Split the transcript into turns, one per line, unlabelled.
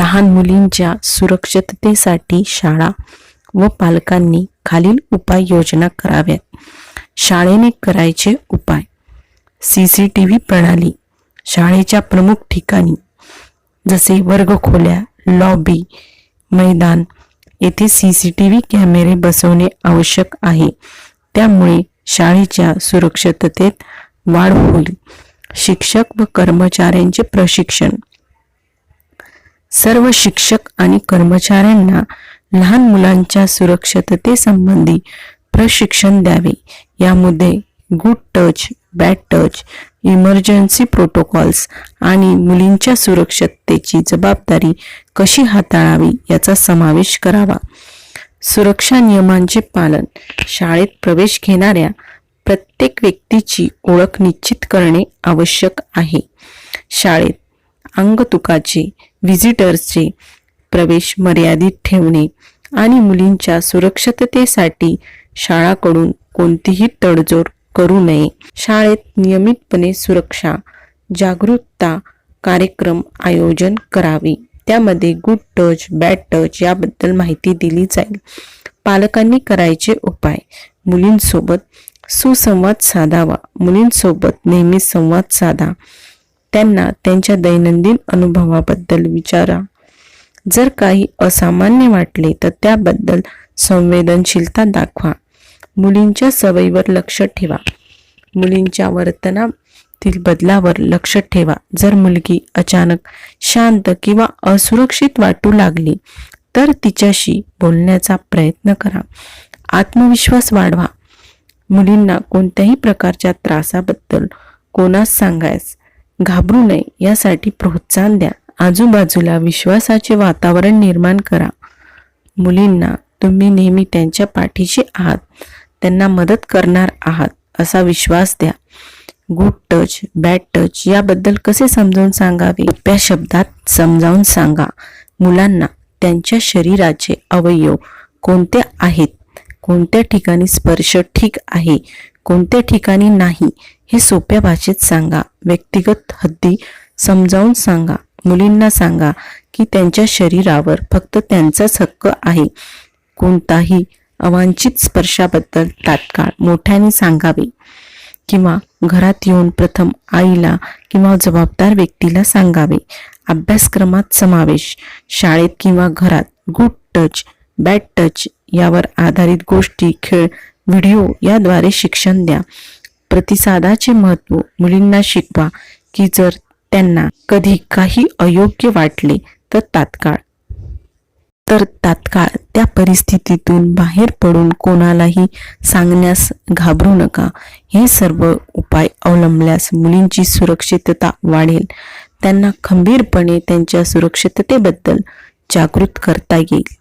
लहान मुलींच्या सुरक्षिततेसाठी शाळा व पालकांनी खालील उपाययोजना कराव्यात. शाळेने करायचे उपाय. सी सी टी व्ही प्रणाली. शाळेच्या प्रमुख ठिकाणी जसे वर्गखोल्या लॉबी मैदान येथे सी सी टी व्ही कॅमेरे बसवणे आवश्यक आहे. त्यामुळे शाळेच्या सुरक्षिततेत वाढ होईल. शिक्षक व कर्मचाऱ्यांचे प्रशिक्षण. सर्व शिक्षक आणि कर्मचाऱ्यांना लहान मुलांच्या सुरक्षिततेसंबंधी प्रशिक्षण द्यावे. यामध्ये good touch bad touch emergency protocols आणि मुलींच्या सुरक्षिततेची जबाबदारी कशी हाताळावी याचा समावेश करावा. सुरक्षा नियमांचे पालन. शाळेत प्रवेश घेणाऱ्या प्रत्येक व्यक्तीची ओळख निश्चित करणे आवश्यक आहे. शाळेत अंगतुकाचे व्हिजिटर्सचे प्रवेश मर्यादित ठेवणे आणि मुलींच्या सुरक्षिततेसाठी शाळाकडून कोणतीही तडजोड करू नये. शाळेत नियमितपणे सुरक्षा जागरूकता कार्यक्रम आयोजन करावे. त्यामध्ये गुड टच बॅड टच याबद्दल माहिती दिली जाईल. पालकांनी करायचे उपाय. मुलींसोबत सुसंवाद साधावा. मुलींसोबत नेहमी संवाद साधा. त्यांना त्यांच्या दैनंदिन अनुभवाबद्दल विचारा. जर काही असामान्य वाटले तर त्याबद्दल संवेदनशीलता दाखवा. मुलींच्या सवयीवर लक्ष ठेवा. मुलींच्या वर्तनातील बदलावर लक्ष ठेवा. जर मुलगी अचानक शांत किंवा असुरक्षित वाटू लागली तर तिच्याशी बोलण्याचा प्रयत्न करा. आत्मविश्वास वाढवा. मुलींना कोणत्याही प्रकारच्या त्रासाबद्दल कोणास सांगायस घाबरू नये यासाठी प्रोत्साहन द्या. आजूबाजूला विश्वासाचे वातावरण निर्माण करा. मुलींना तुम्ही नेहमी त्यांच्या पाठीशी आहात. त्यांना मदत करणार आहात असा विश्वास द्या. गुड टच बॅड टच याबद्दल कसे समजावून सांगावे? सोप्या शब्दात समजावून सांगा. मुलांना त्यांच्या शरीराचे अवयव कोणते आहेत? कोणत्या ठिकाणी स्पर्श ठीक आहे? कोणत्या ठिकाणी नाही हे सोप्या भाषेत सांगा. व्यक्तिगत हद्दी समजावून सांगा. मुलींना सांगा की त्यांच्या शरीरावर फक्त त्यांचाच हक्क आहे. कोणताही अवांछित स्पर्शाबद्दल तात्काळ मोठ्याने सांगावे. किंवा घरात येऊन प्रथम आईला किंवा जबाबदार व्यक्तीला सांगावे. अभ्यासक्रमात समावेश शाळेत किंवा घरात गुड टच बॅड टच यावर आधारित गोष्टी खेळ व्हिडिओ याद्वारे शिक्षण द्या. प्रतिसादाचे महत्त्व मुलींना शिकवा की जर त्यांना कधी काही अयोग्य वाटले तर तात्काळ. तर तात्काळ त्या परिस्थितीतून बाहेर पडून कोणालाही सांगण्यास घाबरू नका. हे सर्व उपाय अवलंबल्यास मुलींची सुरक्षितता वाढेल. त्यांना खंबीरपणे त्यांच्या सुरक्षिततेबद्दल जागृत करता येईल.